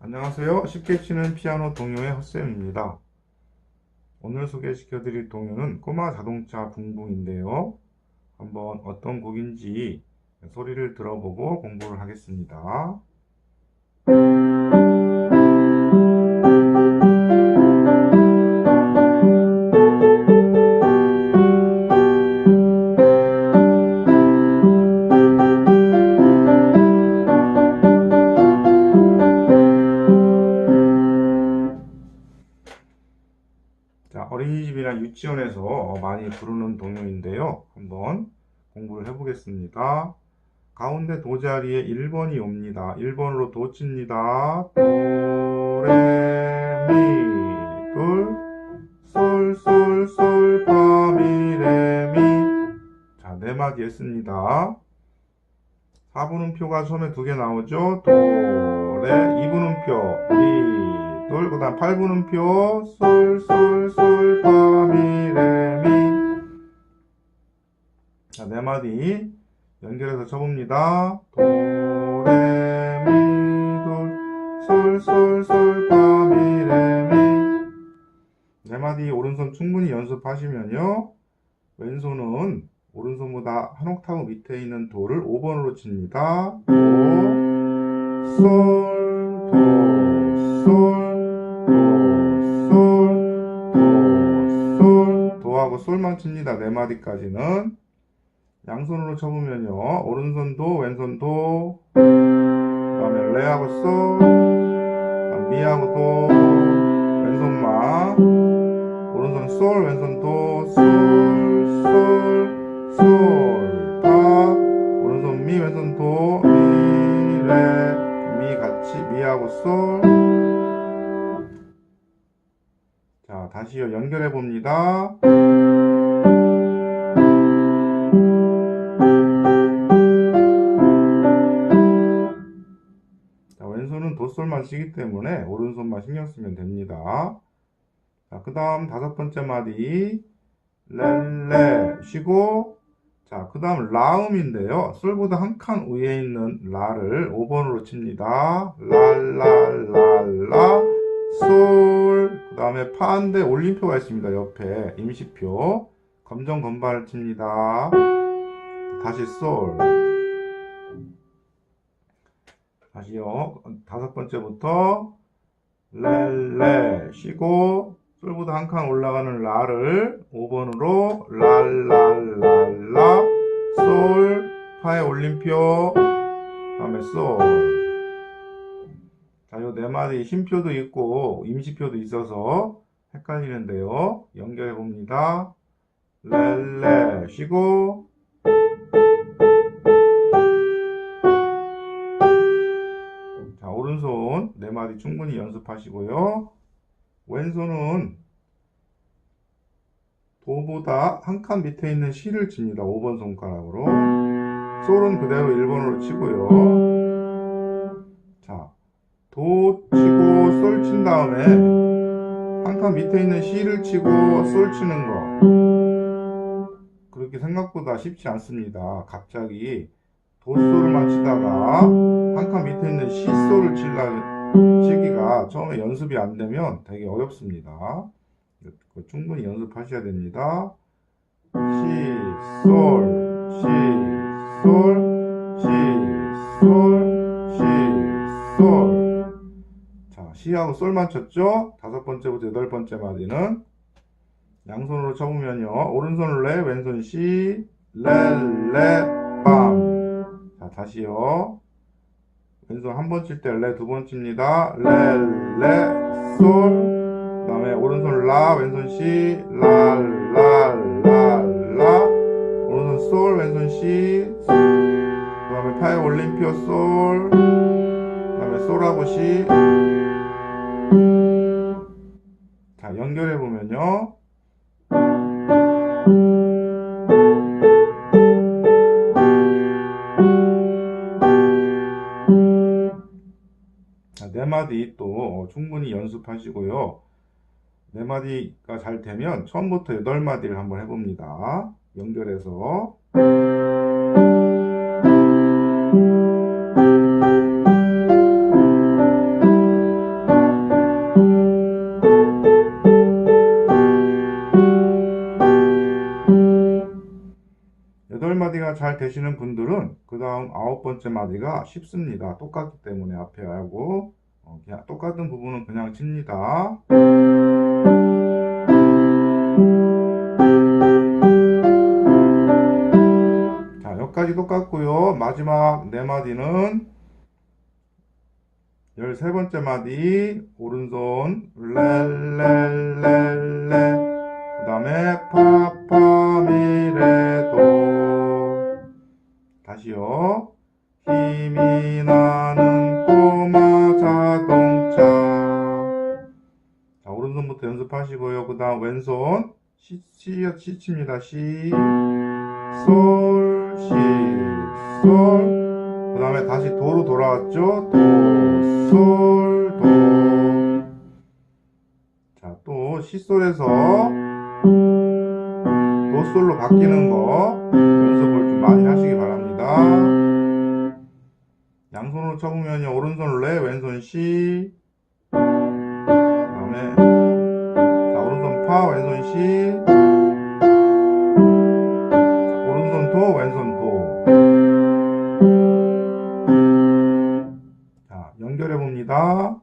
안녕하세요. 쉽게 치는 피아노 동요의 헛쌤입니다. 오늘 소개시켜 드릴 동요는 꼬마 자동차 붕붕인데요. 한번 어떤 곡인지 소리를 들어보고 공부를 하겠습니다. 어린이집이나 유치원에서 많이 부르는 동요인데요. 한번 공부를 해보겠습니다. 가운데 도 자리에 1번이 옵니다. 1번으로 도 칩니다. 도, 레, 미, 둘, 솔, 솔, 솔, 파, 미, 레, 미. 자, 네 마디 했습니다. 4분음표가 처음에 두 개 나오죠. 도, 레, 2분음표, 미, 둘, 그 다음 8분음표, 솔, 솔, 솔, 파, 미, 레, 미. 자, 네 마디 연결해서 쳐봅니다. 도, 레, 미, 둘, 솔, 솔, 솔, 파, 미, 레, 미. 네 마디 오른손 충분히 연습하시면요. 왼손은 오른손보다 한 옥타브 밑에 있는 도를 5번으로 칩니다. 도, 솔, 도, 솔, 도하고 솔만 칩니다. 네 마디까지는. 양손으로 쳐보면요. 오른손도, 왼손도, 그 다음에 레하고 솔, 미하고 도, 왼손만, 오른손 솔, 왼손 도, 솔, 솔, 솔, 파, 오른손 미, 왼손 도, 미, 레, 미 같이, 미하고 솔. 다시요. 연결해 봅니다. 자, 왼손은 도솔만 치기 때문에 오른손만 신경 쓰면 됩니다. 자, 그 다음 다섯 번째 마디. 렐레 쉬고 자, 그 다음 라음인데요. 솔보다 한 칸 위에 있는 라를 5번으로 칩니다. 랄랄랄라 솔. 그 다음에 파인데 올림표가 있습니다. 옆에 임시표. 검정 건반을 칩니다. 다시 솔. 다시요. 다섯 번째부터 렐레 쉬고 솔보다 한 칸 올라가는 라를 5번으로 랄랄랄라 솔 파의 올림표 다음에 솔 자, 요 네 마디 쉼표도 있고 임시표도 있어서 헷갈리는데요. 연결해 봅니다. 렐레 쉬고 자, 오른손 네 마디 충분히 연습하시고요. 왼손은 도보다 한 칸 밑에 있는 C를 칩니다. 5번 손가락으로. 솔은 그대로 1번으로 치고요. 자, 도 치고 솔 친 다음에 한칸 밑에 있는 C를 치고 솔 치는 거. 그렇게 생각보다 쉽지 않습니다. 갑자기 도솔만 치다가 한 칸 밑에 있는 시솔을 칠라 치기가 처음에 연습이 안 되면 되게 어렵습니다. 충분히 연습하셔야 됩니다. 시, 솔, 시, 솔, 시, 솔, 시, 솔. 자, 시하고 솔만 쳤죠? 다섯 번째부터 여덟 번째 마디는 양손으로 쳐보면요. 오른손 레, 왼손 시, 레, 레, 빰. 자, 다시요. 왼손 한 번 칠 때 레 두 번 칩니다. 레, 레, 솔. 그 다음에 오른손 라, 왼손 시, 라, 라, 라, 라. 오른손 솔, 왼손 시. 그 다음에 파의 올림피오 솔. 그 다음에 솔하고 시. 연결해 보면요. 자, 네 마디 또 충분히 연습하시고요. 네 마디가 잘 되면 처음부터 여덟 마디를 한번 해봅니다. 연결해서. 마디가 잘 되시는 분들은 그 다음 아홉 번째 마디가 쉽습니다. 똑같기 때문에 앞에 하고 어, 그냥 똑같은 부분은 그냥 칩니다. 자, 여기까지 똑같고요. 마지막 네 마디는 13번째 마디 오른손 렐렐렐 왼손 시, 시, 시칩니다 시, 솔, 시, 솔 그 다음에 다시 도로 돌아왔죠 도, 솔, 도 자, 또 시솔에서 도솔로 바뀌는 거 연습을 좀 많이 하시기 바랍니다. 양손으로 쳐보면요. 오른손 레, 왼손 시. 그 다음에, 파, 왼손 시. 자, 오른손 도, 왼손 도. 자, 연결해 봅니다.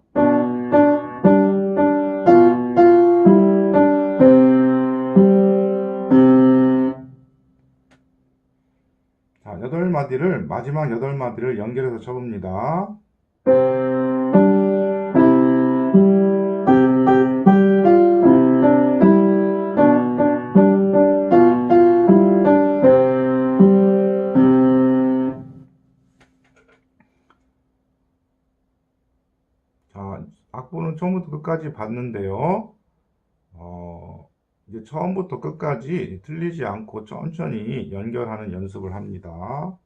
자, 여덟 마디를, 마지막 여덟 마디를 연결해서 쳐봅니다. 처음부터 끝까지 봤는데요. 어, 이제 처음부터 끝까지 틀리지 않고 천천히 연결하는 연습을 합니다.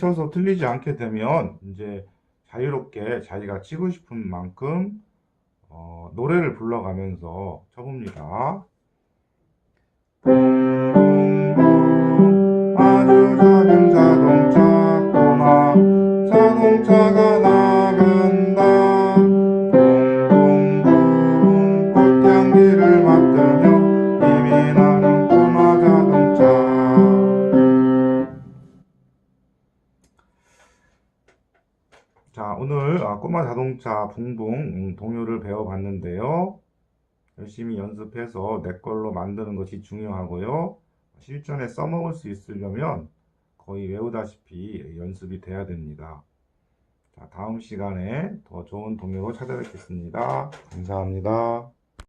쳐서 틀리지 않게 되면 이제 자유롭게 자기가 치고 싶은 만큼 어, 노래를 불러가면서 쳐봅니다. 자동차 붕붕 음, 동요를 배워봤는데요. 열심히 연습해서 내 걸로 만드는 것이 중요하고요. 실전에 써먹을 수 있으려면 거의 외우다시피 연습이 돼야 됩니다. 자, 다음 시간에 더 좋은 동요로 찾아뵙겠습니다. 감사합니다.